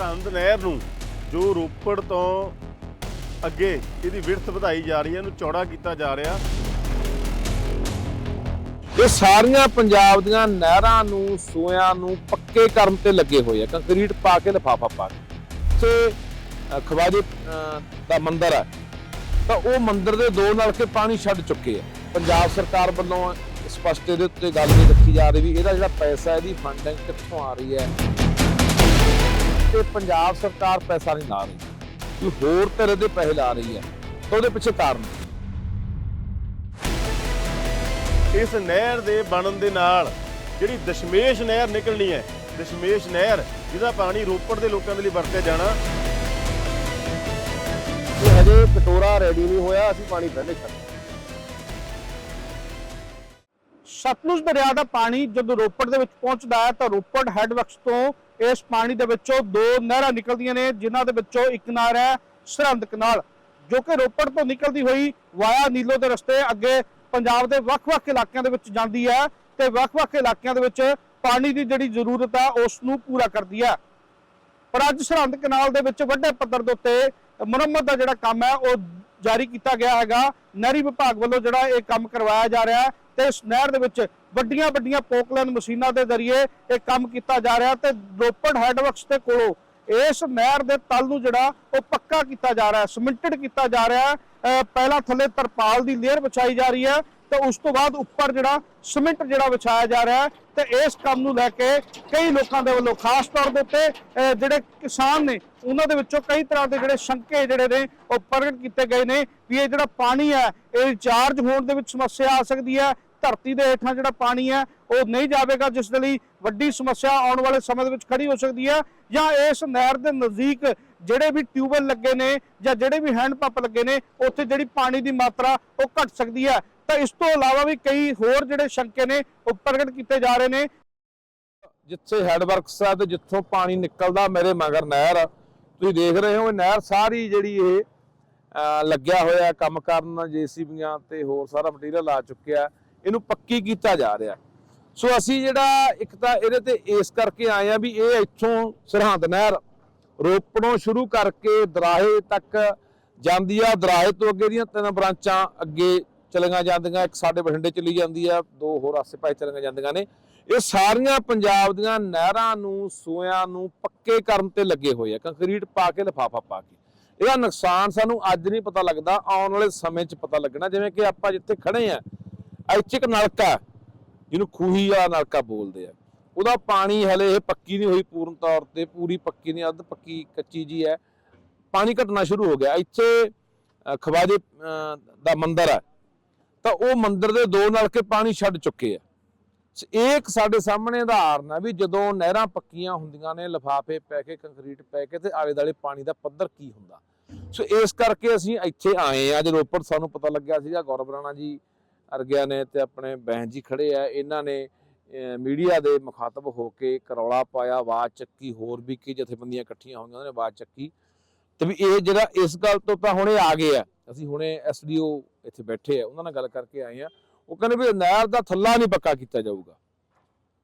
ਸਰਹੰਦ ਨਹਿਰ ਨੂੰ, ਜੋ ਰੋਪੜ ਤੋਂ ਅੱਗੇ ਇਹਦੀ ਵਿੜਥ ਵਧਾਈ ਜਾ ਰਹੀ ਹੈ, ਇਹਨੂੰ ਚੌੜਾ ਕੀਤਾ ਜਾ ਰਿਹਾ। ਇਹ ਸਾਰੀਆਂ ਪੰਜਾਬ ਦੀਆਂ ਨਹਿਰਾਂ ਨੂੰ ਸੂਇਆਂ ਨੂੰ ਪੱਕੇ ਕਰਨ ਤੇ ਲੱਗੇ ਹੋਏ ਆ, ਕੰਕਰੀਟ ਪਾ ਕੇ ਲਿਫਾਫਾ ਪਾ ਕੇ। ਤੇ ਖਵਾਜੇ ਦਾ ਮੰਦਿਰ ਹੈ ਤਾਂ ਉਹ ਮੰਦਿਰ ਦੇ ਦੋ ਨਲਕੇ ਪਾਣੀ ਛੱਡ ਚੁੱਕੇ ਆ। ਪੰਜਾਬ ਸਰਕਾਰ ਵੱਲੋਂ ਸਪਸ਼ਟ ਇਹਦੇ ਉੱਤੇ ਗੱਲ ਨਹੀਂ ਰੱਖੀ ਜਾ ਰਹੀ ਵੀ ਇਹਦਾ ਜਿਹੜਾ ਪੈਸਾ ਇਹਦੀ ਫੰਡਿੰਗ ਕਿੱਥੋਂ ਆ ਰਹੀ ਹੈ? ਤੇ ਪੰਜਾਬ ਸਰਕਾਰ ਪੈਸਾ ਨਹੀਂ ਲਾ ਰਹੀ। ਕੋਈ ਹੋਰ ਤਰ੍ਹਾਂ ਦੇ ਪੈਸੇ ਲਾ ਰਹੀ ਹੈ ਤਾਂ ਉਹਦੇ ਪਿੱਛੇ ਕਾਰਨ। ਇਸ ਨਹਿਰ ਦੇ ਬਣਨ ਦੇ ਨਾਲ ਜਿਹੜੀ ਦਸ਼ਮੇਸ਼ ਨਹਿਰ ਨਿਕਲਣੀ ਹੈ ਦਸ਼ਮੇਸ਼ ਨਹਿਰ ਜਿਹਦਾ ਪਾਣੀ ਰੋਪੜ ਦੇ ਲੋਕਾਂ ਦੇ ਲਈ ਵਰਤਿਆ ਜਾਣਾ। ਇਹ ਹਜੇ ਕਟੋਰਾ ਰੈਡੀ ਨਹੀਂ ਹੋਇਆ ਅਸੀਂ ਪਾਣੀ ਪਹਿਲੇ ਛੱਡ ਸਤਲੁਜ ਦਰਿਆ ਦਾ ਪਾਣੀ ਜਦੋਂ ਰੋਪੜ ਦੇ ਵਿੱਚ ਪਹੁੰਚਦਾ ਹੈ ਤਾਂ ਰੋਪੜ ਹੈਡਵਰਕਸ ਤੋਂ ਇਸ ਪਾਣੀ ਦੇ ਵਿੱਚੋਂ ਦੋ ਨਹਿਰਾਂ ਨਿਕਲਦੀਆਂ ਨੇ, ਜਿਨ੍ਹਾਂ ਦੇ ਵਿੱਚੋਂ ਇੱਕ ਨਹਿਰ ਹੈ ਸਰਹੰਦ ਕਨਾਲ, ਜੋ ਕਿ ਰੋਪੜ ਤੋਂ ਨਿਕਲਦੀ ਹੋਈ ਵਾਇਆ ਨੀਲੋ ਦੇ ਰਸਤੇ ਅੱਗੇ ਪੰਜਾਬ ਦੇ ਵੱਖ-ਵੱਖ ਇਲਾਕਿਆਂ ਦੇ ਵਿੱਚ ਜਾਂਦੀ ਹੈ ਤੇ ਵੱਖ-ਵੱਖ ਇਲਾਕਿਆਂ ਦੇ ਵਿੱਚ ਪਾਣੀ ਦੀ ਜਿਹੜੀ ਜ਼ਰੂਰਤ ਹੈ, ਉਸ ਨੂੰ ਪੂਰਾ ਕਰਦੀ ਹੈ। ਪਰ ਅੱਜ ਸਰਹੰਦ ਕਨਾਲ ਦੇ ਵਿੱਚ ਵੱਡੇ ਪੱਧਰ ਦੇ ਉੱਤੇ ਮੁਰੰਮਤ ਦਾ ਜਿਹੜਾ ਕੰਮ ਹੈ, ਉਹ ਜਾਰੀ ਕੀਤਾ ਗਿਆ ਹੈਗਾ। ਨਹਿਰੀ ਵਿਭਾਗ ਵੱਲੋਂ ਜਿਹੜਾ ਇਹ ਕੰਮ ਕਰਵਾਇਆ ਜਾ ਰਿਹਾ ਤੇ ਇਸ ਨਹਿਰ ਦੇ ਵਿੱਚ ਵੱਡੀਆਂ ਵੱਡੀਆਂ ਪੋਕਲੈਨ ਮਸ਼ੀਨਾਂ ਦੇ ਜ਼ਰੀਏ ਇਹ ਕੰਮ ਕੀਤਾ ਜਾ ਰਿਹਾ ਤੇ ਰੋਪੜ ਹੈਡਵਰਕਸ ਦੇ ਕੋਲੋਂ ਇਸ ਨਹਿਰ ਦੇ ਤਲ ਨੂੰ ਜਿਹੜਾ ਉਹ ਪੱਕਾ ਕੀਤਾ ਜਾ ਰਿਹਾ ਹੈ ਸਿਮੈਂਟਡ ਕੀਤਾ ਜਾ ਰਿਹਾ। ਹੈ ਪਹਿਲਾਂ ਥੱਲੇ ਤਰਪਾਲ ਦੀ ਲੇਅਰ ਵਿਛਾਈ ਜਾ ਰਹੀ ਹੈ ਤੇ ਉਸ ਤੋਂ ਬਾਅਦ ਉੱਪਰ ਜਿਹੜਾ ਸਿਮੈਂਟ ਜਿਹੜਾ ਵਿਛਾਇਆ ਜਾ ਰਿਹਾ ਤੇ ਇਸ ਕੰਮ ਨੂੰ ਲੈ ਕੇ ਕਈ ਲੋਕਾਂ ਦੇ ਵੱਲੋਂ ਖਾਸ ਤੌਰ ਦੇ ਉੱਤੇ, ਅਹ ਜਿਹੜੇ ਕਿਸਾਨ ਨੇ, ਉਹਨਾਂ ਦੇ ਵਿੱਚੋਂ ਕਈ ਤਰ੍ਹਾਂ ਦੇ ਜਿਹੜੇ ਸ਼ੰਕੇ ਜਿਹੜੇ ਨੇ ਉਹ ਪ੍ਰਗਟ ਕੀਤੇ ਗਏ ਨੇ ਵੀ ਇਹ ਜਿਹੜਾ ਪਾਣੀ ਹੈ, ਇਹ ਰਿਚਾਰਜ ਹੋਣ ਦੇ ਵਿੱਚ ਸਮੱਸਿਆ ਆ ਸਕਦੀ ਹੈ ਧਰਤੀ ਦੇ ਹੇਠਾਂ ਜਿਹੜਾ ਪਾਣੀ ਹੈ, ਉਹ ਨਹੀਂ ਜਾਵੇਗਾ, ਜਿਸ ਦੇ ਲਈ ਵੱਡੀ ਸਮੱਸਿਆ ਆਉਣ ਵਾਲੇ ਸਮੇਂ ਦੇ ਵਿੱਚ ਖੜੀ ਹੋ ਸਕਦੀ ਹੈ ਜਾਂ ਇਸ ਨਹਿਰ ਦੇ ਨਜ਼ਦੀਕ ਜਿਹੜੇ ਵੀ ਟਿਊਬਵੈਲ ਲੱਗੇ ਨੇ ਜਾਂ ਜਿਹੜੇ ਵੀ ਹੈਂਡ ਪੰਪ ਲੱਗੇ ਨੇ, ਉੱਥੇ ਜਿਹੜੀ ਪਾਣੀ ਦੀ ਮਾਤਰਾ, ਉਹ ਘਟ ਸਕਦੀ ਹੈ। ਤਾਂ ਇਸ ਤੋਂ ਇਲਾਵਾ ਵੀ ਕਈ ਹੋਰ ਜਿਹੜੇ ਸ਼ੰਕੇ ਨੇ, ਉਹ ਪ੍ਰਗਟ ਕੀਤੇ ਜਾ ਰਹੇ ਨੇ। ਜਿੱਥੇ ਹੈਡਵਰਕਸ ਆ ਤੇ ਜਿੱਥੋਂ ਪਾਣੀ ਨਿਕਲਦਾ ਮੇਰੇ ਮਗਰ ਨਹਿਰ, ਤੁਸੀਂ ਦੇਖ ਰਹੇ ਹੋ, ਇਹ ਨਹਿਰ ਸਾਰੀ ਜਿਹੜੀ ਇਹ ਲੱਗਿਆ ਹੋਇਆ ਕੰਮ ਕਰਨ ਜੀਸੀਬੀਆਂ ਤੇ ਹੋਰ ਸਾਰਾ ਮਟੀਰੀਅਲ ਆ ਚੁੱਕਿਆ ਇਹਨੂੰ ਪੱਕੀ ਕੀਤਾ ਜਾ ਰਿਹਾ। ਸੋ ਅਸੀਂ ਜਿਹੜਾ ਇੱਕ ਤਾਂ ਇਹਦੇ ਤੇ ਇਸ ਕਰਕੇ ਆਏ ਆ ਵੀ ਇਹ ਇੱਥੋਂ ਸਰਹੰਦ ਨਹਿਰ ਰੋਪੜੋਂ ਸ਼ੁਰੂ ਕਰਕੇ ਦਰਾਹੇ ਤੱਕ ਜਾਂਦੀ ਆ। ਦਰਾਹੇ ਤੋਂ ਅੱਗੇ ਦੀਆਂ ਤਿੰਨ ਬ੍ਰਾਂਚਾਂ ਅੱਗੇ ਚਲੀਆਂ ਜਾਂਦੀਆਂ, ਇੱਕ ਸਾਡੇ ਬਠਿੰਡੇ ਚਲੀ ਜਾਂਦੀ ਆ, ਦੋ ਹੋਰ ਆਸੇ ਪਾਸੇ ਚਲੀਆਂ ਜਾਂਦੀਆਂ ਨੇ। ਇਹ ਸਾਰੀਆਂ ਪੰਜਾਬ ਦੀਆਂ ਨਹਿਰਾਂ ਨੂੰ ਸੂਇਆਂ ਨੂੰ ਪੱਕੇ ਕਰਨ ਤੇ ਲੱਗੇ ਹੋਏ ਆ। ਕੰਕਰੀਟ ਪਾ ਕੇ, ਲਿਫਾਫਾ ਪਾ ਕੇ। ਇਹਦਾ ਨੁਕਸਾਨ ਸਾਨੂੰ ਅੱਜ ਨਹੀਂ ਪਤਾ ਲੱਗਦਾ, ਆਉਣ ਵਾਲੇ ਸਮੇਂ 'ਚ ਪਤਾ ਲੱਗਣਾ। ਜਿਵੇਂ ਕਿ ਆਪਾਂ ਜਿੱਥੇ ਖੜੇ ਆ ਇੱਥੇ ਇੱਕ ਨਲਕਾ ਜਿਹਨੂੰ ਖੂਹੀ ਵਾਲਾ ਨਲਕਾ ਬੋਲਦੇ ਆ। ਉਹਦਾ ਪਾਣੀ ਹਲੇ ਇਹ ਪੱਕੀ ਨਹੀਂ ਹੋਈ ਪੂਰਨ ਤੌਰ ਤੇ, ਪੂਰੀ ਪੱਕੀ ਨਹੀਂ, ਅੱਧ ਪੱਕੀ ਕੱਚੀ ਜੀ ਹੈ। ਪਾਣੀ ਘਟਣਾ ਸ਼ੁਰੂ ਹੋ ਗਿਆ। ਇੱਥੇ ਖਵਾਜੇ ਦਾ ਮੰਦਿਰ ਹੈ। ਤਾਂ ਉਹ ਮੰਦਿਰ ਦੇ ਦੋ ਨਲਕੇ ਪਾਣੀ ਛੱਡ ਚੁੱਕੇ ਆ। ਸੋ ਇਹ ਇੱਕ ਸਾਡੇ ਸਾਹਮਣੇ ਉਦਾਹਰਨ ਹੈ ਵੀ ਜਦੋਂ ਨਹਿਰਾਂ ਪੱਕੀਆਂ ਹੁੰਦੀਆਂ ਨੇ, ਲਿਫਾਫੇ ਪੈ ਕੇ, ਕੰਕਰੀਟ ਪੈ ਕੇ ਤੇ ਆਲੇ ਦਾਲੇ ਪਾਣੀ ਦਾ ਪੱਧਰ ਕੀ ਹੁੰਦਾ? ਸੋ ਇਸ ਕਰਕੇ ਅਸੀਂ ਇੱਥੇ ਆਏ ਆ ਜਦੋਂ ਰੋਪੜ ਸਾਨੂੰ ਪਤਾ ਲੱਗਿਆ ਸੀਗਾ, ਗੌਰਵ ਰਾਣਾ ਜੀ ਅਰਗਿਆ ਨੇ ਤੇ ਆਪਣੇ ਬਹਿਨ ਜੀ ਖੜੇ ਆ। ਇਹਨਾਂ ਨੇ ਮੀਡੀਆ ਦੇ ਮੁਖਾਤਬ ਹੋ ਕੇ ਕਰੌਲਾ ਪਾਇਆ, ਆਵਾਜ਼ ਚੱਕੀ, ਹੋਰ ਵੀ ਕੀ ਜਥੇਬੰਦੀਆਂ ਇਕੱਠੀਆਂ ਹੋਈਆਂ, ਉਹਨਾਂ ਨੇ ਆਵਾਜ਼ ਚੱਕੀ। ਤੇ ਵੀ ਇਹ ਜਿਹੜਾ ਇਸ ਗੱਲ ਤੋਂ ਤਾਂ ਹੁਣੇ ਆ ਗਏ ਆ। ਅਸੀਂ ਹੁਣੇ ਐਸਡੀਓ ਇੱਥੇ ਬੈਠੇ ਆ, ਉਹਨਾਂ ਨਾਲ ਗੱਲ ਕਰਕੇ ਆਏ ਆ। ਉਹ ਕਹਿੰਦੇ ਵੀ ਨਹਿਰ ਦਾ ਥੱਲਾ ਨਹੀਂ ਪੱਕਾ ਕੀਤਾ ਜਾਊਗਾ।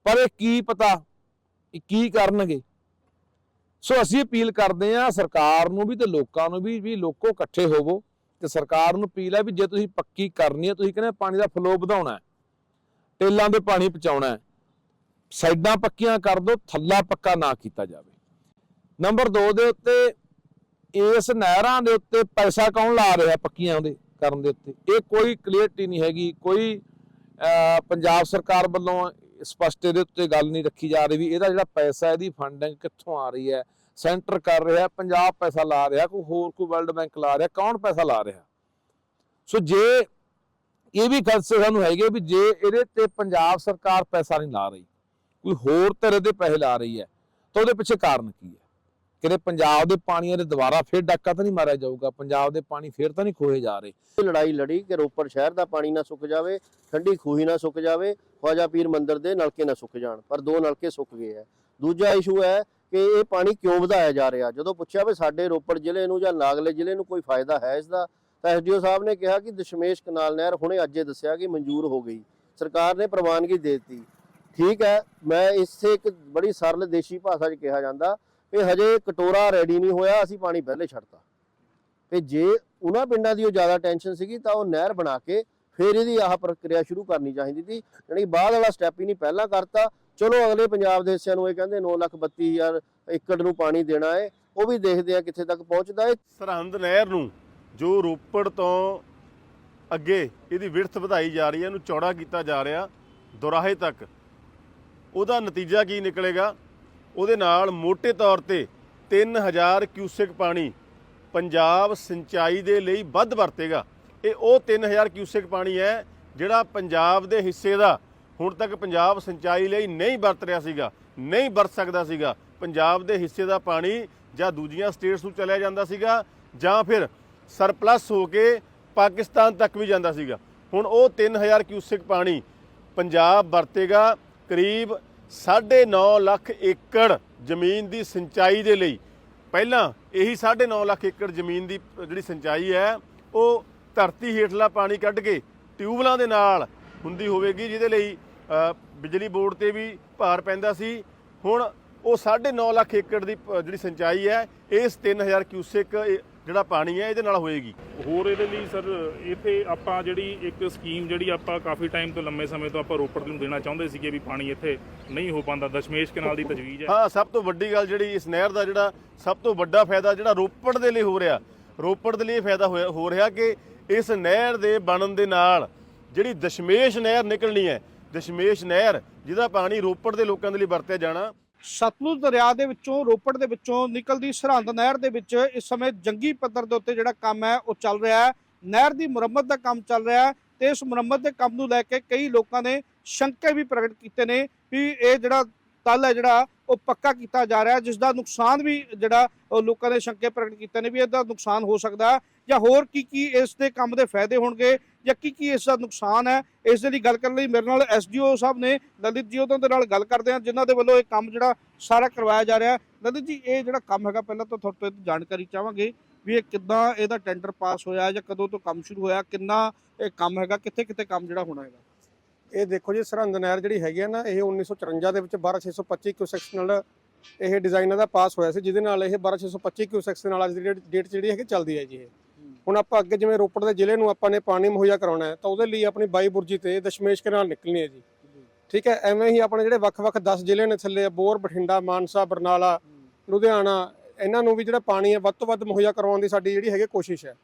ਪਰ ਇਹ ਕੀ ਪਤਾ, ਇਹ ਕੀ ਕਰਨਗੇ? ਸੋ ਅਸੀਂ ਅਪੀਲ ਕਰਦੇ ਆ ਸਰਕਾਰ ਨੂੰ ਵੀ ਤੇ ਲੋਕਾਂ ਨੂੰ ਵੀ ਵੀ ਲੋਕੋ ਇਕੱਠੇ ਹੋਵੋ। ਤੇ ਸਰਕਾਰ ਨੂੰ ਅਪੀਲ ਹੈ ਵੀ ਜੇ ਤੁਸੀਂ ਪੱਕੀ ਕਰਨੀ ਹੈ, ਤੁਸੀਂ ਕਹਿੰਦੇ ਪਾਣੀ ਦਾ ਫਲੋ ਵਧਾਉਣਾ ਹੈ, ਟੇਲਾਂ ਦੇ ਪਾਣੀ ਪਹੁੰਚਾਉਣਾ ਸਾਈਡਾਂ ਪੱਕੀਆਂ ਕਰ ਦਿਓ, ਥੱਲਾ ਪੱਕਾ ਨਾ ਕੀਤਾ ਜਾਵੇ। ਨੰਬਰ 2 ਦੇ ਉੱਤੇ, ਇਸ ਨਹਿਰਾਂ ਦੇ ਉੱਤੇ ਪੈਸਾ ਕੌਣ ਲਾ ਰਿਹਾ ਪੱਕੀਆਂ ਉਹਦੇ ਕਰਨ ਦੇ ਉੱਤੇ? ਇਹ ਕੋਈ ਕਲੀਅਰਟੀ ਨਹੀਂ ਹੈਗੀ, ਕੋਈ ਪੰਜਾਬ ਸਰਕਾਰ ਵੱਲੋਂ ਸਪਸ਼ਟ ਇਹਦੇ ਉੱਤੇ ਗੱਲ ਨਹੀਂ ਰੱਖੀ ਜਾ ਰਹੀ ਵੀ ਇਹਦਾ ਜਿਹੜਾ ਪੈਸਾ ਇਹਦੀ ਫੰਡਿੰਗ ਕਿੱਥੋਂ ਆ ਰਹੀ ਹੈ? ਸੈਂਟਰ ਕਰ ਰਿਹਾ, ਪੰਜਾਬ ਪੈਸਾ ਲਾ ਰਿਹਾ, ਕੋਈ ਹੋਰ ਕੋਈ ਵਰਲਡ ਬੈਂਕ ਲਾ ਰਿਹਾ, ਕੌਣ ਪੈਸਾ ਲਾ ਰਿਹਾ? ਸੋ ਜੇ ਇਹ ਵੀ ਖਦਸ਼ੇ ਸਾਨੂੰ ਹੈਗੇ ਵੀ ਜੇ ਇਹਦੇ ਤੇ ਪੰਜਾਬ ਸਰਕਾਰ ਪੈਸਾ ਨਹੀਂ ਲਾ ਰਹੀ, ਕੋਈ ਹੋਰ ਤਰ੍ਹਾਂ ਦੇ ਪੈਸੇ ਲਾ ਰਹੀ ਹੈ, ਤਾਂ ਉਹਦੇ ਪਿੱਛੇ ਕਾਰਨ ਕੀ ਹੈ? ਕਿਤੇ ਪੰਜਾਬ ਦੇ ਪਾਣੀਆਂ ਦੇ ਦੁਬਾਰਾ ਫੇਰ ਡਾਕਾ ਤਾਂ ਨਹੀਂ ਮਾਰਿਆ ਜਾਊਗਾ, ਪੰਜਾਬ ਦੇ ਪਾਣੀ ਫੇਰ ਤਾਂ ਨਹੀਂ ਖੋਏ ਜਾ ਰਹੇ। ਲੜਾਈ ਲੜੀ ਕਿ ਰੋਪੜ ਸ਼ਹਿਰ ਦਾ ਪਾਣੀ ਨਾ ਸੁੱਕ ਜਾਵੇ, ਠੰਡੀ ਖੂਹੀ ਨਾ ਸੁੱਕ ਜਾਵੇ, ਖਵਾਜਾ ਪੀਰ ਮੰਦਰ ਦੇ ਨਲਕੇ ਨਾ ਸੁੱਕ ਜਾਣ, ਪਰ ਦੋ ਨਲਕੇ ਸੁੱਕ ਗਏ ਹੈ। ਦੂਜਾ ਇਸ਼ੂ ਹੈ ਕਿ ਇਹ ਪਾਣੀ ਕਿਉਂ ਵਧਾਇਆ ਜਾ ਰਿਹਾ? ਜਦੋਂ ਪੁੱਛਿਆ ਵੀ ਸਾਡੇ ਰੋਪੜ ਜ਼ਿਲ੍ਹੇ ਨੂੰ ਜਾਂ ਨਾਗਲੇ ਜ਼ਿਲ੍ਹੇ ਨੂੰ ਕੋਈ ਫਾਇਦਾ ਹੈ ਇਸ ਦਾ ਤਾਂ ਐਸਡੀਓ ਸਾਹਿਬ ਨੇ ਕਿਹਾ ਕਿ ਦਸ਼ਮੇਸ਼ ਕਨਾਲ ਨਹਿਰ ਹੁਣੇ ਅੱਜੇ ਦੱਸਿਆ ਕਿ ਮਨਜ਼ੂਰ ਹੋ ਗਈ। ਸਰਕਾਰ ਨੇ ਪ੍ਰਵਾਨਗੀ ਦੇ ਦਿੱਤੀ। ਠੀਕ ਹੈ, ਮੈਂ ਇਸੇ ਇੱਕ ਬੜੀ ਸਰਲ ਦੇਸ਼ੀ ਭਾਸ਼ਾ 'ਚ ਕਿਹਾ ਜਾਂਦਾ ਇਹ ਹਜੇ ਕਟੋਰਾ ਰੈਡੀ ਨਹੀਂ ਹੋਇਆ, ਅਸੀਂ ਪਾਣੀ ਪਹਿਲੇ ਛੱਡਤਾ। ਤੇ ਜੇ ਉਹਨਾਂ ਪਿੰਡਾਂ ਦੀ ਉਹ ਜ਼ਿਆਦਾ ਟੈਨਸ਼ਨ ਸੀਗੀ, ਤਾਂ ਉਹ ਨਹਿਰ ਬਣਾ ਕੇ ਫਿਰ ਇਹਦੀ ਆਹ ਪ੍ਰਕਿਰਿਆ ਸ਼ੁਰੂ ਕਰਨੀ ਚਾਹੀਦੀ ਸੀ। ਯਾਨੀ ਬਾਅਦ ਵਾਲਾ ਸਟੈਪ ਹੀ ਨਹੀਂ, ਪਹਿਲਾਂ ਕਰਤਾ ਚਲੋ ਅਗਲੇ ਪੰਜਾਬ ਦੇ ਹਿੱਸਿਆਂ ਨੂੰ ਇਹ ਕਹਿੰਦੇ 932000 ਏਕੜ ਨੂੰ ਪਾਣੀ ਦੇਣਾ ਹੈ, ਉਹ ਵੀ ਦੇਖਦੇ ਆ ਕਿੱਥੇ ਤੱਕ ਪਹੁੰਚਦਾ ਹੈ। ਸਰਹੰਦ ਨਹਿਰ ਨੂੰ, ਜੋ ਰੋਪੜ ਤੋਂ ਅੱਗੇ ਇਹਦੀ ਵਿੜਥ ਵਧਾਈ ਜਾ ਰਹੀ ਹੈ, ਇਹਨੂੰ ਚੌੜਾ ਕੀਤਾ ਜਾ ਰਿਹਾ ਦੁਰਾਹੇ ਤੱਕ। ਉਹਦਾ ਨਤੀਜਾ ਕੀ ਨਿਕਲੇਗਾ? ਉਹਦੇ ਨਾਲ ਮੋٹے ਤੌਰ ਤੇ 3000 ਕਿਊਸਿਕ ਪਾਣੀ ਪੰਜਾਬ ਸਿੰਚਾਈ ਦੇ ਲਈ ਵੱਧ ਵਰਤੇਗਾ। ਇਹ ਉਹ 3000 ਕਿਊਸਿਕ ਪਾਣੀ ਹੈ, ਜਿਹੜਾ ਪੰਜਾਬ ਦੇ ਹਿੱਸੇ ਦਾ ਹੁਣ ਤੱਕ ਪੰਜਾਬ ਸਿੰਚਾਈ ਲਈ ਨਹੀਂ ਵਰਤ ਰਿਹਾ ਸੀਗਾ, ਨਹੀਂ ਵਰਤ ਸਕਦਾ ਸੀਗਾ। ਪੰਜਾਬ ਦੇ ਹਿੱਸੇ ਦਾ ਪਾਣੀ ਜਾਂ ਦੂਜੀਆਂ ਸਟੇਟਸ ਨੂੰ ਚਲਿਆ ਜਾਂਦਾ ਸੀਗਾ ਜਾਂ ਫਿਰ ਸਰਪਲਸ ਹੋ ਕੇ ਪਾਕਿਸਤਾਨ ਤੱਕ ਵੀ ਜਾਂਦਾ ਸੀਗਾ। ਹੁਣ ਉਹ 3000 ਕਿਊਸਿਕ ਪਾਣੀ ਪੰਜਾਬ ਵਰਤੇਗਾ, ਕਰੀਬ 9.5 ਲੱਖ ਏਕੜ ਜ਼ਮੀਨ ਦੀ ਸਿੰਚਾਈ ਦੇ ਲਈ। ਪਹਿਲਾਂ ਇਹੀ 9.5 ਲੱਖ ਏਕੜ ਜ਼ਮੀਨ ਦੀ ਜਿਹੜੀ ਸਿੰਚਾਈ ਹੈ, ਉਹ ਧਰਤੀ ਹੇਠਲਾ ਪਾਣੀ ਕੱਢ ਕੇ ਟਿਊਬਲਾਂ ਦੇ ਨਾਲ ਹੁੰਦੀ ਹੋਵੇਗੀ, ਜਿਹਦੇ ਲਈ ਬਿਜਲੀ ਬੋਰਡ ਤੇ ਵੀ ਭਾਰ ਪੈਂਦਾ ਸੀ। ਹੁਣ ਉਹ 9.5 ਲੱਖ ਏਕੜ ਦੀ ਜਿਹੜੀ ਸਿੰਚਾਈ ਹੈ ਇਸ 3000 ਕਿਊਸੈਕ ਜਿਹੜਾ ਪਾਣੀ ਹੈ ਇਹਦੇ ਨਾਲ ਹੋਏਗੀ। ਹੋਰ ਇਹਦੇ ਲਈ ਸਰ ਇੱਥੇ ਆਪਾਂ ਜਿਹੜੀ ਇੱਕ ਸਕੀਮ ਜਿਹੜੀ ਆਪਾਂ ਕਾਫੀ ਟਾਈਮ ਤੋਂ ਲੰਮੇ ਸਮੇਂ ਤੋਂ ਆਪਾਂ ਰੋਪੜ ਨੂੰ ਦੇਣਾ ਚਾਹੁੰਦੇ ਸੀਗੇ ਵੀ ਪਾਣੀ ਇੱਥੇ ਨਹੀਂ ਹੋ ਪਾਉਂਦਾ। ਦਸ਼ਮੇਸ਼ ਕਨਾਲ ਦੀ ਤਜਵੀਜ਼ ਹੈ। ਹਾਂ ਸਭ ਤੋਂ ਵੱਡੀ ਗੱਲ ਜਿਹੜੀ ਇਸ ਨਹਿਰ ਦਾ ਜਿਹੜਾ ਸਭ ਤੋਂ ਵੱਡਾ ਫਾਇਦਾ ਜਿਹੜਾ ਰੋਪੜ ਦੇ ਲਈ ਹੋ ਰਿਹਾ। ਰੋਪੜ ਦੇ ਲਈ ਫਾਇਦਾ ਹੋ ਰਿਹਾ ਕਿ ਇਸ ਨਹਿਰ ਦੇ ਬਣਨ ਦੇ ਨਾਲ ਜਿਹੜੀ ਦਸ਼ਮੇਸ਼ ਨਹਿਰ ਨਿਕਲਣੀ ਹੈ ਦਸ਼ਮੇਸ਼ ਨਹਿਰ, ਜਿਹਦਾ ਪਾਣੀ ਰੋਪੜ ਦੇ ਲੋਕਾਂ ਦੇ ਲਈ ਵਰਤਿਆ ਜਾਣਾ। ਸਤਲੁਜ ਦਰਿਆ ਦੇ ਵਿੱਚੋਂ, ਰੋਪੜ ਦੇ ਵਿੱਚੋਂ ਨਿਕਲਦੀ ਸਰਹੰਦ ਨਹਿਰ ਦੇ ਵਿੱਚ ਇਸ ਸਮੇਂ ਜੰਗੀ ਪੱਧਰ ਦੇ ਉੱਤੇ ਜਿਹੜਾ ਕੰਮ ਹੈ, ਉਹ ਚੱਲ ਰਿਹਾ ਹੈ। ਨਹਿਰ ਦੀ ਮੁਰੰਮਤ ਦਾ ਕੰਮ ਚੱਲ ਰਿਹਾ ਹੈ ਤੇ ਇਸ ਮੁਰੰਮਤ ਦੇ ਕੰਮ ਨੂੰ ਲੈ ਕੇ ਕਈ ਲੋਕਾਂ ਨੇ ਸ਼ੰਕੇ ਵੀ ਪ੍ਰਗਟ ਕੀਤੇ ਨੇ ਵੀ ਇਹ ਜਿਹੜਾ ਤਲ ਹੈ ਜਿਹੜਾ ਉਹ ਪੱਕਾ ਕੀਤਾ ਜਾ ਰਿਹਾ ਹੈ, ਜਿਸ ਦਾ ਨੁਕਸਾਨ ਵੀ ਜਿਹੜਾ ਲੋਕਾਂ ਨੇ ਸ਼ੰਕੇ ਪ੍ਰਗਟ ਕੀਤੇ ਨੇ ਵੀ ਇਹਦਾ ਨੁਕਸਾਨ ਹੋ ਸਕਦਾ ਜਾਂ ਹੋਰ ਕੀ ਕੀ ਇਸ ਦੇ ਕੰਮ ਦੇ ਫਾਇਦੇ ਹੋਣਗੇ ਜਾਂ ਕੀ ਕੀ ਇਸ ਦਾ ਨੁਕਸਾਨ ਹੈ ਇਸ ਦੇ ਲਈ ਗੱਲ ਕਰਨ ਲਈ ਮੇਰੇ ਨਾਲ ਐਸਡੀਓ ਸਾਹਿਬ ਨੇ ਲਲਿਤ ਜੀ ਉਹਨਾਂ ਦੇ ਨਾਲ ਗੱਲ ਕਰਦੇ ਹਾਂ ਜਿਨ੍ਹਾਂ ਦੇ ਵੱਲੋਂ ਇਹ ਕੰਮ ਜਿਹੜਾ ਸਾਰਾ ਕਰਵਾਇਆ ਜਾ ਰਿਹਾ ਲਲਿਤ ਜੀ ਇਹ ਜਿਹੜਾ ਕੰਮ ਹੈਗਾ ਪਹਿਲਾਂ ਤਾਂ ਤੁਹਾਡੇ ਤੋਂ ਜਾਣਕਾਰੀ ਚਾਹਾਂਗੇ ਵੀ ਇਹ ਕਿੱਦਾਂ ਇਹਦਾ ਟੈਂਡਰ ਪਾਸ ਹੋਇਆ ਜਾਂ ਕਦੋਂ ਤੋਂ ਕੰਮ ਸ਼ੁਰੂ ਹੋਇਆ ਕਿੰਨਾ ਇਹ ਕੰਮ ਹੈਗਾ ਕਿੱਥੇ ਕਿੱਥੇ ਕੰਮ ਜਿਹੜਾ ਹੋਣਾ ਹੈਗਾ? ਇਹ ਦੇਖੋ ਜੀ ਸਰਹੰਦ ਨਹਿਰ ਜਿਹੜੀ ਹੈਗੀ ਆ ਨਾ ਇਹ 1954 ਦੇ ਵਿੱਚ 12625 ਕਿਊਸੈਕਸ ਨਾਲ ਇਹ ਡਿਜ਼ਾਈਨਾਂ ਦਾ ਪਾਸ ਹੋਇਆ ਸੀ ਜਿਹਦੇ ਨਾਲ ਇਹ 12625 ਕਿਊਸੈਕਸ ਦੇ ਨਾਲ ਅੱਜ ਦੀ ਡੇਟ ਜਿਹੜੀ ਹੈਗੀ ਚੱਲਦੀ ਹੈ ਜੀ ਇਹ। ਹੁਣ ਆਪਾਂ ਅੱਗੇ ਜਿਵੇਂ ਰੋਪੜ ਦੇ ਜ਼ਿਲ੍ਹੇ ਨੂੰ ਆਪਾਂ ਨੇ ਪਾਣੀ ਮੁਹੱਈਆ ਕਰਾਉਣਾ ਹੈ ਤਾਂ ਉਹਦੇ ਲਈ ਆਪਣੀ ਬਾਈ ਬੁਰਜੀ ਤੇ ਦਸ਼ਮੇਸ਼ ਕਨਾਲ ਨਿਕਲਣੀ ਹੈ ਜੀ। ਠੀਕ ਹੈ ਐਵੇਂ ਹੀ ਆਪਣੇ ਜਿਹੜੇ ਵੱਖ-ਵੱਖ 10 ਜ਼ਿਲ੍ਹੇ ਨੇ ਥੱਲੇ ਬੋਰ ਬਠਿੰਡਾ ਮਾਨਸਾ ਬਰਨਾਲਾ ਲੁਧਿਆਣਾ ਇਹਨਾਂ ਨੂੰ ਵੀ ਜਿਹੜਾ ਪਾਣੀ ਹੈ ਵੱਧ ਤੋਂ ਵੱਧ ਮੁਹੱਈਆ ਕਰਵਾਉਣ ਦੀ ਸਾਡੀ ਜਿਹੜੀ ਹੈਗੀ ਕੋਸ਼ਿਸ਼ ਹੈ।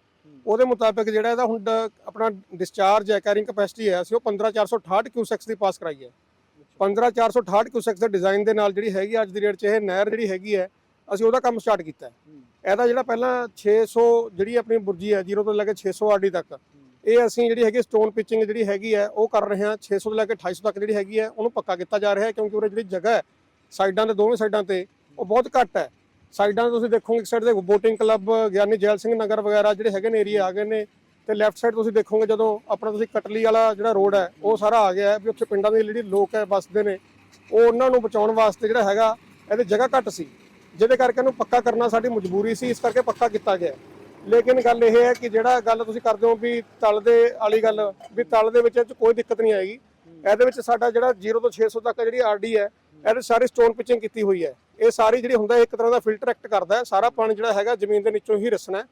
ਉਹਦੇ ਮੁਤਾਬਕ ਜਿਹੜਾ ਇਹਦਾ ਹੁਣ ਡ- ਆਪਣਾ ਡਿਸਚਾਰਜ ਹੈ ਕੈਰਿੰਗ ਕਪੈਸਿਟੀ ਹੈ, ਅਸੀਂ ਉਹ 15468 ਕਿਊਸੈਕਸ ਦੀ ਪਾਸ ਕਰਾਈ ਹੈ। 15468 ਕਿਊਸੈਕਸ ਦੇ ਡਿਜ਼ਾਈਨ ਦੇ ਨਾਲ ਜਿਹੜੀ ਹੈਗੀ ਅੱਜ ਦੀ ਡੇਟ 'ਚ ਇਹ ਨਹਿਰ ਜਿਹੜੀ ਹੈਗੀ ਹੈ, ਅਸੀਂ ਉਹਦਾ ਕੰਮ ਸਟਾਰਟ ਕੀਤਾ ਹੈ। ਇਹਦਾ ਜਿਹੜਾ ਪਹਿਲਾਂ 600 ਜਿਹੜੀ ਆਪਣੀ ਬੁਰਜੀ ਹੈ 0 ਤੋਂ ਲੈ ਕੇ 600 ਆਰਡੀ ਤੱਕ, ਇਹ ਅਸੀਂ ਜਿਹੜੀ ਹੈਗੀ ਸਟੋਨ ਪਿਚਿੰਗ ਜਿਹੜੀ ਹੈਗੀ ਹੈ, ਉਹ ਕਰ ਰਹੇ ਹਾਂ। 600 ਤੋਂ ਲੈ ਕੇ 250 ਤੱਕ ਜਿਹੜੀ ਹੈਗੀ ਹੈ, ਉਹਨੂੰ ਪੱਕਾ ਕੀਤਾ ਜਾ ਰਿਹਾ ਹੈ, ਕਿਉਂਕਿ ਉਹਦੇ ਜਿਹੜੀ ਜਗ੍ਹਾ ਹੈ, ਸਾਈਡਾਂ ਦੇ ਦੋਵੇਂ ਸਾਈਡਾਂ ਤੇ, ਉਹ ਬਹੁਤ ਘੱਟ ਹੈ। ਸਾਈਡਾਂ ਤੇ ਤੁਸੀਂ ਦੇਖੋਗੇ, ਇੱਕ ਸਾਈਡ ਤੇ ਬੋਟਿੰਗ ਕਲੱਬ ਗਿਆਨੀ ਜੈਲ ਸਿੰਘ ਨਗਰ ਵਗੈਰਾ ਜਿਹੜੇ ਹੈਗੇ ਨੇ ਏਰੀਆ ਆ ਗਏ ਨੇ, ਤੇ ਲੈਫਟ ਸਾਈਡ ਤੁਸੀਂ ਦੇਖੋਗੇ ਜਦੋਂ ਆਪਣਾ ਤੁਸੀਂ ਕਟਲੀ ਵਾਲਾ ਜਿਹੜਾ ਰੋਡ ਹੈ, ਉਹ ਸਾਰਾ ਆ ਗਿਆ ਹੈ ਵੀ ਉੱਥੇ ਪਿੰਡਾਂ ਦੇ ਜਿਹੜੀ ਲੋਕ ਹੈ, ਵੱਸਦੇ ਨੇ, ਉਹ ਉਹਨਾਂ ਨੂੰ ਬਚਾਉਣ ਵਾਸਤੇ ਜਿਹੜਾ ਹੈਗਾ, ਇਹਦੇ ਜਗ੍ਹਾ ਘੱਟ ਸੀ। ਜਿਹਦੇ ਕਰਕੇ ਇਹਨੂੰ ਪੱਕਾ ਕਰਨਾ ਸਾਡੀ ਮਜਬੂਰੀ ਸੀ, ਇਸ ਕਰਕੇ ਪੱਕਾ ਕੀਤਾ ਗਿਆ। ਲੇਕਿਨ ਗੱਲ ਇਹ ਹੈ ਕਿ ਜਿਹੜਾ ਗੱਲ ਤੁਸੀਂ ਕਰਦੇ ਹੋ ਵੀ ਤਲ ਦੇ ਵਾਲੀ ਗੱਲ, ਵੀ ਤਲ ਦੇ ਵਿੱਚ ਇਹ 'ਚ ਕੋਈ ਦਿੱਕਤ ਨਹੀਂ ਆਏਗੀ। ਇਹਦੇ ਵਿੱਚ ਸਾਡਾ ਜਿਹੜਾ 0 ਤੋਂ 600 ਤੱਕ ਜਿਹੜੀ ਆਰਡੀ ਹੈ ਇਹਦੇ ਸਾਰੀ ਸਟੋਨ ਪਿਚਿੰਗ ਕੀਤੀ ਹੋਈ ਹੈ। ਇਹ ਸਾਰੀ ਜਿਹੜੀ ਹੁੰਦਾ ਇੱਕ ਤਰ੍ਹਾਂ ਦਾ ਫਿਲਟਰ ਐਕਟ ਕਰਦਾ ਹੈ। ਸਾਰਾ ਪਾਣੀ ਜਿਹੜਾ ਹੈਗਾ ਜ਼ਮੀਨ ਦੇ ਨੀਚੋਂ ਹੀ ਰਸਣਾ ਹੈ।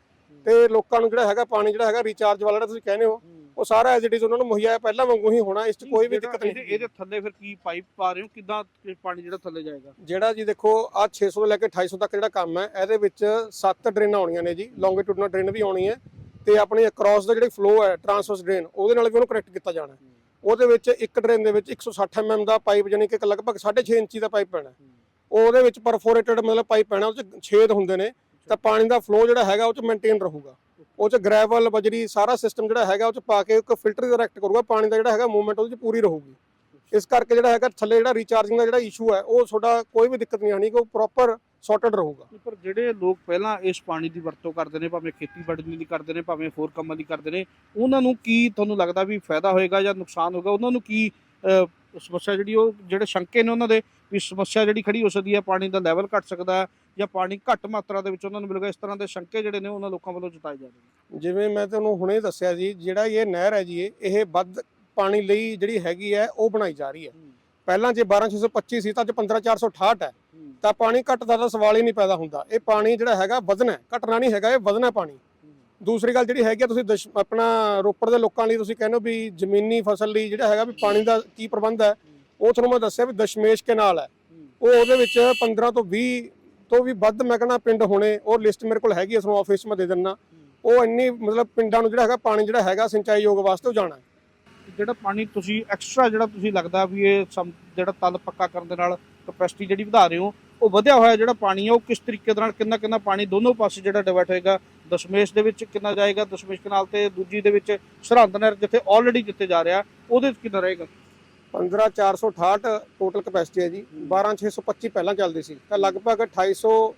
ਤੇ ਲੋਕਾਂ ਨੂੰ ਜਿਹੜਾ ਹੈਗਾ ਪਾਣੀ ਜਿਹੜਾ ਹੈਗਾ ਰੀਚਾਰਜ ਵਾਲਾ ਜਿਹੜਾ ਤੁਸੀਂ ਕਹਿੰਦੇ ਹੋ ਉਹ ਸਾਰਾ ਐਜ਼ ਇਟ ਇਜ਼ ਉਹਨਾਂ ਨੂੰ ਮੁਹੱਈਆ ਹੈ, ਪਹਿਲਾਂ ਵਾਂਗੂ ਹੀ ਹੋਣਾ ਇਸ 'ਚ ਕੋਈ ਵੀ ਦਿੱਕਤ ਨਹੀਂ ਇਹਦੇ ਥੱਲੇ ਫਿਰ ਕੀ ਪਾਈਪ ਪਾ ਰਹੇ ਹੋ? ਕਿੱਦਾਂ ਇਹ ਪਾਣੀ ਜਿਹੜਾ ਥੱਲੇ ਜਾਏਗਾ? ਜਿਹੜਾ ਜੀ ਦੇਖੋ ਆ 600 ਤੋਂ ਲੈ ਕੇ 250 ਤੱਕ ਜਿਹੜਾ ਕੰਮ ਹੈ ਇਹਦੇ ਵਿੱਚ 7 ਡਰੇਨਾਂ ਆਉਣੀਆਂ ਨੇ ਜੀ। ਲੌਂਗੀਟਿਊਡਨਲ ਡਰੇਨ ਵੀ ਆਉਣੀ ਹੈ ਤੇ ਆਪਣੀ ਅਕ੍ਰੋਸ ਦਾ ਜਿਹੜੀ ਫਲੋ ਹੈ ਟਰਾਂਸਵਰਸ ਡਰੇਨ ਉਹਦੇ ਨਾਲ ਵੀ ਉਹਨੂੰ ਕਨੈਕਟ ਕੀਤਾ ਜਾਣਾ ਹੈ। ਉਹਦੇ ਵਿੱਚ ਇੱਕ ਡਰੇਨ ਦੇ ਵਿੱਚ 160 mm ਦਾ ਪਾਈਪ ਯਾਨੀ ਕਿ ਲਗਭਗ 6.5 ਇੰਚੀ ਦਾ ਪਾਈਪ ਪੈਣਾ ਹੈ। ਉਹਦੇ ਵਿੱਚ ਪਰਫੋਰੇਟਡ ਮਤਲਬ ਪਾਈਪ ਪੈਣਾ ਉਹ 'ਚ ਛੇਦ ਹੁੰਦੇ ਨੇ, ਤਾਂ ਪਾਣੀ ਦਾ ਫਲੋ ਜਿਹੜਾ ਹੈਗਾ ਉਹ 'ਚ ਮੇਨਟੇਨ ਰਹੂਗਾ ਉਹ 'ਚ ਗ੍ਰੈਵਲ ਬਜਰੀ ਸਾਰਾ ਸਿਸਟਮ ਜਿਹੜਾ ਹੈਗਾ ਉਹ 'ਚ ਪਾ ਕੇ ਇੱਕ ਫਿਲਟਰ ਡਾਇਰੈਕਟ ਕਰੂਗਾ, ਪਾਣੀ ਦਾ ਜਿਹੜਾ ਹੈਗਾ ਮੂਵਮੈਂਟ ਉਹਦੇ 'ਚ ਪੂਰੀ ਰਹੂਗੀ ਇਸ ਕਰਕੇ ਜਿਹੜਾ ਹੈਗਾ ਥੱਲੇ ਜਿਹੜਾ ਰੀਚਾਰਜਿੰਗ ਦਾ ਜਿਹੜਾ ਇਸ਼ੂ ਹੈ ਉਹ ਤੁਹਾਡਾ ਕੋਈ ਵੀ ਦਿੱਕਤ ਨਹੀਂ ਆਣੀ ਕਿ ਉਹ ਪ੍ਰੋਪਰ ਸੌਰਟਡ ਰਹੂਗਾ। ਪਰ ਜਿਹੜੇ ਲੋਕ ਪਹਿਲਾਂ ਇਸ ਪਾਣੀ ਦੀ ਵਰਤੋਂ ਕਰਦੇ ਨੇ ਭਾਵੇਂ ਖੇਤੀਬਾੜੀ ਲਈ ਕਰਦੇ ਨੇ ਭਾਵੇਂ ਹੋਰ ਕੰਮਾਂ ਲਈ ਕਰਦੇ ਨੇ ਉਹਨਾਂ ਨੂੰ ਕੀ ਤੁਹਾਨੂੰ ਲੱਗਦਾ ਵੀ ਫਾਇਦਾ ਹੋਏਗਾ ਜਾਂ ਨੁਕਸਾਨ ਹੋਗਾ ਉਹਨਾਂ ਨੂੰ ਕੀ ਸਮੱਸਿਆ ਜਿਹੜੀ ਉਹ ਜਿਹੜੇ ਸ਼ੰਕੇ ਨੇ ਉਹਨਾਂ ਦੇ ਵੀ ਸਮੱਸਿਆ ਜਿਹੜੀ ਖੜੀ ਹੋ ਸਕਦੀ ਹੈ ਪਾਣੀ ਦਾ ਲੈਵਲ ਘਟ ਸਕਦਾ ਹੈ ਜਾਂ ਪਾਣੀ ਘੱਟ ਮਾਤਰਾ ਦੇ ਵਿੱਚ ਉਹਨਾਂ ਨੂੰ ਮਿਲੇਗਾ? ਇਸ ਤਰ੍ਹਾਂ ਦੇ ਸ਼ੰਕੇ ਜਿਹੜੇ ਨੇ ਉਹਨਾਂ ਲੋਕਾਂ ਵੱਲੋਂ ਜਤਾਏ ਜਾ ਰਹੇ ਨੇ। ਜਿਵੇਂ ਮੈਂ ਤੁਹਾਨੂੰ ਹੁਣੇ ਦੱਸਿਆ ਜੀ ਜਿਹੜਾ ਇਹ ਨਹਿਰ ਹੈ ਜੀ ਇਹ ਵੱਧ ਪਾਣੀ ਲਈ ਜਿਹੜੀ ਹੈਗੀ ਹੈ ਉਹ ਬਣਾਈ ਜਾ ਰਹੀ ਹੈ। ਪਹਿਲਾਂ ਜੇ 12625 ਸੀ ਤਾਂ ਅੱਜ 15468 ਹੈ। ਤਾਂ ਪਾਣੀ ਘਟਦਾ ਦਾ ਸਵਾਲ ਹੀ ਨਹੀਂ ਪੈਦਾ ਹੁੰਦਾ। ਇਹ ਪਾਣੀ ਜਿਹੜਾ ਹੈਗਾ ਵਧਣਾ ਹੈ, ਘਟਣਾ ਨਹੀਂ ਹੈਗਾ ਇਹ ਵਧਣਾ ਪਾਣੀ। ਦੂਸਰੀ ਗੱਲ ਜਿਹੜੀ ਹੈਗੀ ਤੁਸੀਂ ਆਪਣਾ ਰੋਪੜ ਦੇ ਲੋਕਾਂ ਲਈ ਤੁਸੀਂ ਕਹਿੰਦੇ ਹੋ ਵੀ ਜ਼ਮੀਨੀ ਫਸਲ ਲਈ ਜਿਹੜਾ ਹੈਗਾ ਵੀ ਪਾਣੀ ਦਾ ਕੀ ਪ੍ਰਬੰਧ ਹੈ ਉਹ ਤੁਹਾਨੂੰ ਮੈਂ ਦੱਸਿਆ ਵੀ ਦਸ਼ਮੇਸ਼ ਕਨਾਲ ਹੈ। ਉਹ ਉਹਦੇ ਵਿੱਚ 15 ਤੋਂ 20 ਤੋਂ ਵੀ ਵੱਧ ਮੈਂ ਕਹਿੰਦਾ ਪਿੰਡ ਹੋਣੇ ਉਹ ਲਿਸਟ ਮੇਰੇ ਕੋਲ ਹੈਗੀ ਹੈ ਤੁਹਾਨੂੰ ਆਫਿਸ 'ਚ ਮੈਂ ਦੇ ਦਿੰਦਾ। ਉਹ ਇੰਨੀ ਮਤਲਬ ਪਿੰਡਾਂ ਨੂੰ ਜਿਹੜਾ ਹੈਗਾ ਪਾਣੀ ਜਿਹੜਾ ਹੈਗਾ ਸਿੰਚਾਈ ਯੋਗ ਵਾਸਤੇ ਉਹ ਜਾਣਾ ਜਿਹੜਾ ਪਾਣੀ ਤੁਸੀਂ ਐਕਸਟਰਾ ਜਿਹੜਾ ਤੁਸੀਂ ਲੱਗਦਾ ਵੀ ਇਹ ਸਮ- ਜਿਹੜਾ ਤਲ ਪੱਕਾ ਕਰਨ ਦੇ ਨਾਲ ਕਪੈਸਿਟੀ ਜਿਹੜੀ ਵਧਾ ਰਹੇ ਹੋ ਉਹ ਵਧਿਆ ਹੋਇਆ ਜਿਹੜਾ ਪਾਣੀ ਹੈ ਉਹ ਕਿਸ ਤਰੀਕੇ ਦੇ ਨਾਲ ਕਿੰਨਾ ਕਿੰਨਾ ਪਾਣੀ ਦੋਨੋਂ ਪਾਸੇ ਜਿਹੜਾ ਡਿਵਰਟ ਹੋਏਗਾ? ਦਸ਼ਮੇਸ਼ ਦੇ ਵਿੱਚ ਕਿੰਨਾ ਜਾਏਗਾ? ਦਸ਼ਮੇਸ਼ ਕਨਾਲ ਤੇ ਦੂਜੀ ਦੇ ਵਿੱਚ ਸਰਹੰਦ ਨਹਿਰ ਜਿੱਥੇ ਆਲਰੇਡੀ ਜਿੱਥੇ ਜਾ ਰਿਹਾ ਉਹਦੇ 'ਚ ਕਿੰਨਾ ਰਹੇਗਾ? 15468 ਟੋਟਲ ਕਪੈਸਿਟੀ ਹੈ ਜੀ। 12625 ਪਹਿਲਾਂ ਚੱਲਦੀ ਸੀ। ਤਾਂ ਲਗਭਗ 2800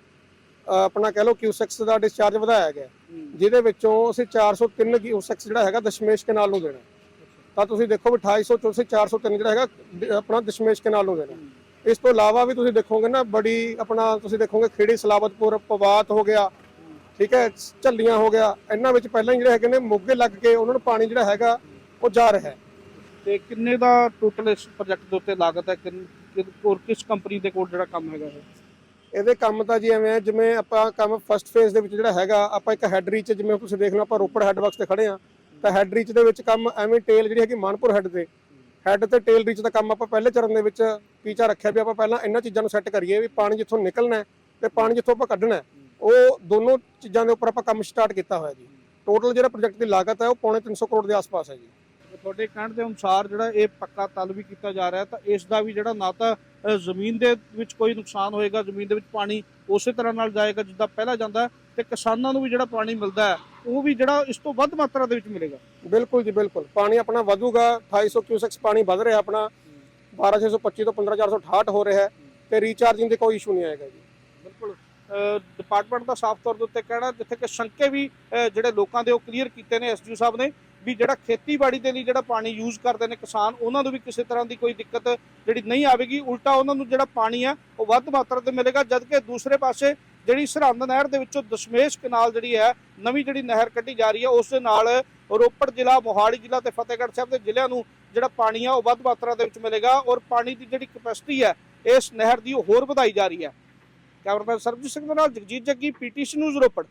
ਅ, ਆਪਣਾ ਕਹਿ ਲਓ ਕਿਊਸੈਕਸ ਦਾ ਡਿਸਚਾਰਜ ਵਧਾਇਆ ਗਿਆ। ਜਿਹਦੇ ਵਿੱਚੋਂ ਅਸੀਂ 403 ਕਿਊਸੈਕਸ ਜਿਹੜਾ ਹੈਗਾ ਦਸ਼ਮੇਸ਼ ਕਨਾਲ ਨੂੰ ਦੇਣਾ। ਤਾਂ ਤੁਸੀਂ ਦੇਖੋ ਵੀ 2800 ਚੋਂ ਅਸੀਂ 403 ਜਿਹੜਾ ਹੈਗਾ ਆਪਣਾ ਦਸ਼ਮੇਸ਼ ਕਨਾਲ ਨੂੰ ਦੇਣਾ ਇਸ ਤੋਂ ਇਲਾਵਾ ਵੀ ਤੁਸੀਂ ਦੇਖੋਗੇ ਨਾ ਬੜੀ ਆਪਣਾ ਤੁਸੀਂ ਦੇਖੋਗੇ ਖੇੜੀ ਸਲਾਬਤਪੁਰ ਪਵਾਤ ਹੋ ਗਿਆ ਠੀਕ ਹੈ ਝੱਲੀਆਂ ਹੋ ਗਿਆ ਇਹਨਾਂ ਵਿੱਚ ਪਹਿਲਾਂ ਹੀ ਜਿਹੜੇ ਹੈਗੇ ਨੇ ਮੋਗੇ ਲੱਗ ਕੇ ਉਹਨਾਂ ਨੂੰ ਪਾਣੀ ਜਿਹੜਾ ਹੈਗਾ ਉਹ ਜਾ ਰਿਹਾ ਹੈ। ਤੇ ਕਿੰਨੇ ਦਾ ਟੋਟਲ ਇਸ ਪ੍ਰੋਜੈਕਟ ਦੇ ਉੱਤੇ ਲਾਗਤ ਹੈ? ਕਿ- ਔਰ ਕਿਸ ਕੰਪਨੀ ਦੇ ਕੋਲ ਜਿਹੜਾ ਕੰਮ ਹੈਗਾ ਇਹ? ਇਹਦੇ ਕੰਮ ਤਾਂ ਜੀ ਐਵੇਂ ਹੈ ਜਿਵੇਂ ਆਪਾਂ ਕੰਮ ਫਸਟ ਫੇਜ਼ ਦੇ ਵਿੱਚ ਜਿਹੜਾ ਹੈਗਾ ਆਪਾਂ ਇੱਕ ਹੈਡ ਰੀਚ ਜਿਵੇਂ ਤੁਸੀਂ ਦੇਖ ਲਓ ਆਪਾਂ ਰੋਪੜ ਹੈਡ ਵਰਕਸ ਤੇ ਖੜੇ ਆ ਤਾਂ ਹੈਡ ਰੀਚ ਦੇ ਵਿੱਚ ਕੰਮ ਐਵੇਂ ਟੇਲ ਜਿਹੜੀ ਹੈਗੀ ਮਾਨਪੁਰ ਹੈਡ ਤੇ। ਹੈਡ ਤੇ ਟੇਲ ਰੀਚ ਦਾ ਕੰਮ ਆਪਾਂ ਪਹਿਲੇ ਚਰਨ ਦੇ ਵਿੱਚ ਫੀਚਰ ਰੱਖਿਆ ਵੀ ਆਪਾਂ ਪਹਿਲਾਂ ਇਹਨਾਂ ਚੀਜ਼ਾਂ ਨੂੰ ਸੈੱਟ ਕਰੀਏ ਵੀ ਪਾਣੀ ਜਿੱਥੋਂ ਨਿਕਲਣਾ ਤੇ ਪਾਣੀ ਜਿੱਥੋਂ ਆਪਾਂ ਕੱਢਣਾ ਉਹ ਦੋਨੋਂ ਚੀਜ਼ਾਂ ਦੇ ਉੱਪਰ ਆਪਾਂ ਕੰਮ ਸਟਾਰਟ ਕੀਤਾ ਹੋਇਆ ਜੀ। ਟੋਟਲ ਜਿਹੜਾ ਪ੍ਰੋਜੈਕਟ ਦੀ ਲਾਗਤ ਹੈ ਉਹ ਪੌਣੇ 300 ਕਰੋੜ ਦੇ ਆਸ-ਪਾਸ ਹੈ ਜੀ। ਤੁਹਾਡੇ ਕਹਿਣ ਦੇ ਅਨੁਸਾਰ ਜਿਹੜਾ ਇਹ ਪੱਕਾ ਤਲ ਵੀ ਕੀਤਾ ਜਾ ਰਿਹਾ ਤਾਂ ਇਸ ਦਾ ਵੀ ਜਿਹੜਾ ਨਾ ਤਾਂ ਜ਼ਮੀਨ ਦੇ ਵਿੱਚ ਕੋਈ ਨੁਕਸਾਨ ਹੋਏਗਾ ਜ਼ਮੀਨ ਦੇ ਵਿੱਚ ਪਾਣੀ ਉਸੇ ਤਰ੍ਹਾਂ ਨਾਲ ਜਾਏਗਾ ਜਿੱਦਾਂ ਪਹਿਲਾਂ ਜਾਂਦਾ ਤੇ ਕਿਸਾਨਾਂ ਨੂੰ ਵੀ ਜਿਹੜਾ ਪਾਣੀ ਮਿਲਦਾ ਹੈ ਉਹ ਵੀ ਜਿਹੜਾ ਇਸ ਤੋਂ ਵੱਧ ਮਾਤਰਾ ਦੇ ਵਿੱਚ ਮਿਲੇਗਾ। ਬਿਲਕੁਲ ਜੀ ਬਿਲਕੁਲ। ਪਾਣੀ ਆਪਣਾ ਵਧੂਗਾ 2800 ਕਿਊਸੈਕਸ ਪਾਣੀ ਵਧ ਰਿਹਾ ਆਪਣਾ 12625 ਤੋਂ 15468 ਹੋ ਰਿਹਾ ਤੇ ਰੀਚਾਰਜਿੰਗ ਦੇ ਕੋਈ ਇਸ਼ੂ ਨਹੀਂ ਆਏਗਾ ਜੀ। ਬਿਲਕੁਲ। ਡਿਪਾਰਟਮੈਂਟ ਦਾ ਸਾਫ਼ ਤੌਰ ਦੇ ਉੱਤੇ ਕਹਿਣਾ ਜਿੱਥੇ ਕਿ ਸ਼ੰਕੇ ਵੀ ਜਿਹੜੇ ਲੋਕਾਂ ਦੇ ਉਹ ਕਲੀਅਰ ਕੀਤੇ ਨੇ ਐਸਡੀਓ ਸਾਹਿਬ ਨੇ ਵੀ ਜਿਹੜਾ ਖੇਤੀਬਾੜੀ ਦੇ ਲਈ ਜਿਹੜਾ ਪਾਣੀ ਯੂਜ਼ ਕਰਦੇ ਨੇ ਕਿਸਾਨ, ਉਹਨਾਂ ਨੂੰ ਵੀ ਕਿਸੇ ਤਰ੍ਹਾਂ ਦੀ ਕੋਈ ਦਿੱਕਤ ਜਿਹੜੀ ਨਹੀਂ ਆਵੇਗੀ। ਉਲਟਾ ਉਹਨਾਂ ਨੂੰ ਜਿਹੜਾ ਪਾਣੀ ਆ, ਉਹ ਵੱਧ ਮਾਤਰਾ ਤੇ ਮਿਲੇਗਾ, ਜਦਕਿ ਦੂਸਰੇ ਪਾਸੇ ਜਿਹੜੀ ਸਰਹੰਦ ਨਹਿਰ ਦੇ ਵਿੱਚੋਂ ਦਸ਼ਮੇਸ਼ ਕਨਾਲ ਜਿਹੜੀ ਹੈ, ਨਵੀਂ ਜਿਹੜੀ ਨਹਿਰ ਕੱਢੀ ਜਾ ਰਹੀ ਹੈ, ਉਸ ਦੇ ਨਾਲ ਰੋਪੜ ਜ਼ਿਲ੍ਹਾ, ਮੋਹਾਲੀ ਜ਼ਿਲ੍ਹਾ ਤੇ ਫਤਿਹਗੜ੍ਹ ਸਾਹਿਬ ਦੇ ਜ਼ਿਲ੍ਹਿਆਂ ਨੂੰ ਜਿਹੜਾ ਪਾਣੀ ਆ, ਉਹ ਵੱਧ ਮਾਤਰਾ ਦੇ ਵਿੱਚ ਮਿਲੇਗਾ ਔਰ ਪਾਣੀ ਦੀ ਜਿਹੜੀ ਕਪੈਸਿਟੀ ਹੈ, ਇਸ ਨਹਿਰ ਦੀ ਉਹ ਹੋਰ ਵਧਾਈ ਜਾ ਰਹੀ ਹੈ। ਕੈਮਰਾਮੈਨ ਸਰਬਜੀਤ ਸਿੰਘ ਦੇ ਨਾਲ ਜਗਜੀਤ ਜੱਗੀ, ਪੀਟੀਸੀ ਨਿਊਜ਼ ਰੋਪੜ।